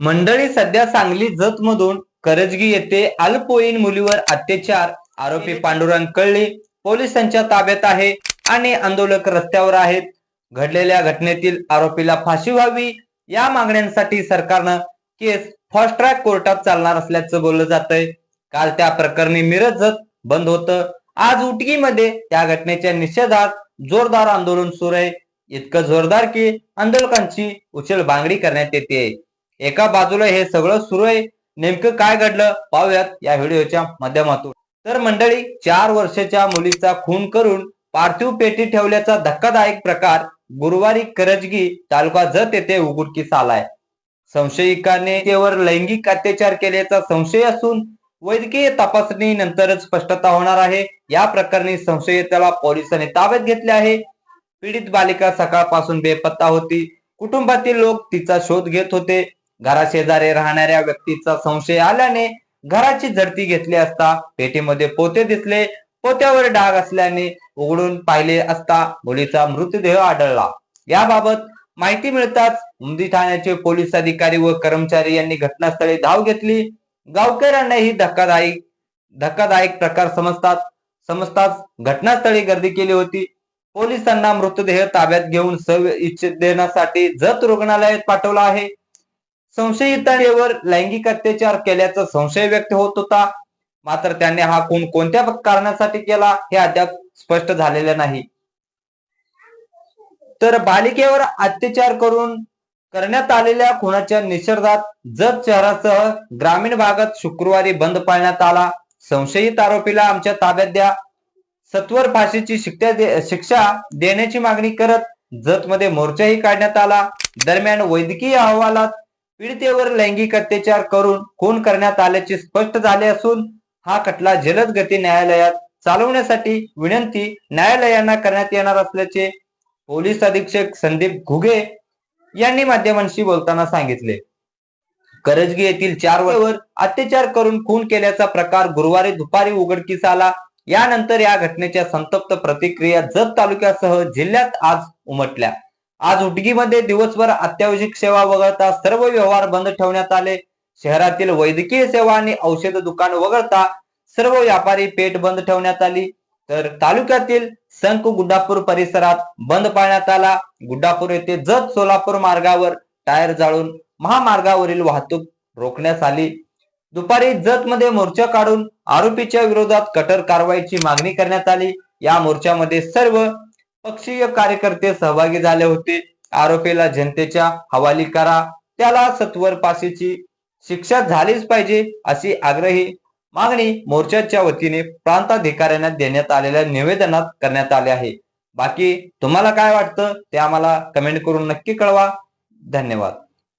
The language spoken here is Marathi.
मंडळी सध्या सांगली जत मधून करजगी येथे अल्पवयीन मुलीवर अत्याचार. आरोपी पांडुरंग कळले पोलिसांच्या ताब्यात आहे आणि आंदोलक रस्त्यावर आहेत. घडलेल्या घटनेतील आरोपीला फाशी व्हावी या मागण्यांसाठी सरकारनं केस फास्ट ट्रॅक कोर्टात चालणार असल्याचं बोललं जातंय. काल त्या प्रकरणी मिरज जत बंद होतं. आज उटगीमध्ये त्या घटनेच्या निषेधात जोरदार आंदोलन सुरू आहे. इतकं जोरदार की आंदोलकांची उचल बांगडी करण्यात येते एका बाजूला हे सगळं सुरू आहे. नेमकं काय घडलं? पाहूयात या व्हिडिओच्या माध्यमातून. तर मंडळी चार वर्षाच्या मुलीचा खून करून पार्थिव पेटी ठेवल्याचा धक्कादायक प्रकार गुरुवारी करजगी तालुका जत येथे उघडकीस आलाय. संशयिकाने त्यावर लैंगिक अत्याचार केल्याचा संशय असून वैद्यकीय तपासणी नंतरच स्पष्टता होणार आहे. या प्रकरणी संशयिताला पोलिसांनी ताब्यात घेतले आहे. पीडित बालिका सकाळपासून बेपत्ता होती. कुटुंबातील लोक तिचा शोध घेत होते. घराशेजारी राहणाऱ्या व्यक्तीचा संशय आल्याने घराची झडती घेतली असता पेटीमध्ये पोते दिसले पोत्यावर डाग असल्याने उघडून पाहिले असता मुलीचा मृतदेह आढळला. याबाबत माहिती मिळताच उमदी ठाण्याचे पोलीस अधिकारी व कर्मचारी यांनी घटनास्थळी धाव घेतली. गावकऱ्यांना ही धक्कादायक धक्कादायक प्रकार समजतात समजताच घटनास्थळी गर्दी केली होती. पोलिसांना मृतदेह ताब्यात घेऊन सव देण्यासाठी जत रुग्णालयात पाठवला आहे. संशयितांवर लैंगिक अत्याचार केल्याचा संशय व्यक्त होत होता. मात्र त्यांनी हा खून कोणत्या कारणासाठी केला हे अद्याप स्पष्ट झालेले नाही. तर बालिकेवर अत्याचार करून करण्यात आलेल्या खुनाच्या निषेधात जत शहरासह ग्रामीण भागात शुक्रवारी बंद पाळण्यात आला. संशयित आरोपीला आमच्या ताब्यात द्या. सत्वर फाशीची शिक्षा दे- शिक्षा देण्याची मागणी करत जतमध्ये मोर्चाही काढण्यात आला. दरम्यान वैद्यकीय अहवालात पीडितेवर लैंगिक अत्याचार करून खून करण्यात आल्याचे स्पष्ट झाले असून हा खटला जलद गती न्यायालयात चालवण्यासाठी विनंती न्यायालयांना करण्यात येणार असल्याचे पोलीस अधीक्षक संदीप घुगे यांनी माध्यमांशी बोलताना सांगितले. करजगी येथील चार वर अत्याचार करून खून केल्याचा प्रकार गुरुवारी दुपारी उघडकीस आला यानंतर या घटनेच्या संतप्त प्रतिक्रिया जत तालुक्यासह जिल्ह्यात आज उमटल्या. आज उटगीमध्ये दिवसभर अत्यावश्यक सेवा वगळता सर्व व्यवहार बंद ठेवण्यात आले. शहरातील वैद्यकीय सेवा आणि औषध दुकान वगळता सर्व व्यापारी पेठ बंद ठेवण्यात आली. तर तालुक्यातील संक गुड्डापूर परिसरात बंद पाळण्यात आला. गुड्डापूर येथे जत सोलापूर मार्गावर टायर जाळून महामार्गावरील वाहतूक रोखण्यात आली. दुपारी जत मध्ये मोर्चा काढून आरोपीच्या विरोधात कठोर कारवाईची मागणी करण्यात आली. या मोर्चामध्ये सर्व पक्षीय कार्यकर्ते सहभागी झाले होते. आरोपीला जनतेच्या हवाली करा. त्याला सत्वर फाशीची शिक्षा झालीच पाहिजे अशी आग्रही मागणी मोर्चाच्या वतीने प्रांताधिकाऱ्यांना देण्यात आलेल्या निवेदनात करण्यात आले आहे. बाकी तुम्हाला काय वाटतं ते आम्हाला कमेंट करून नक्की कळवा. धन्यवाद.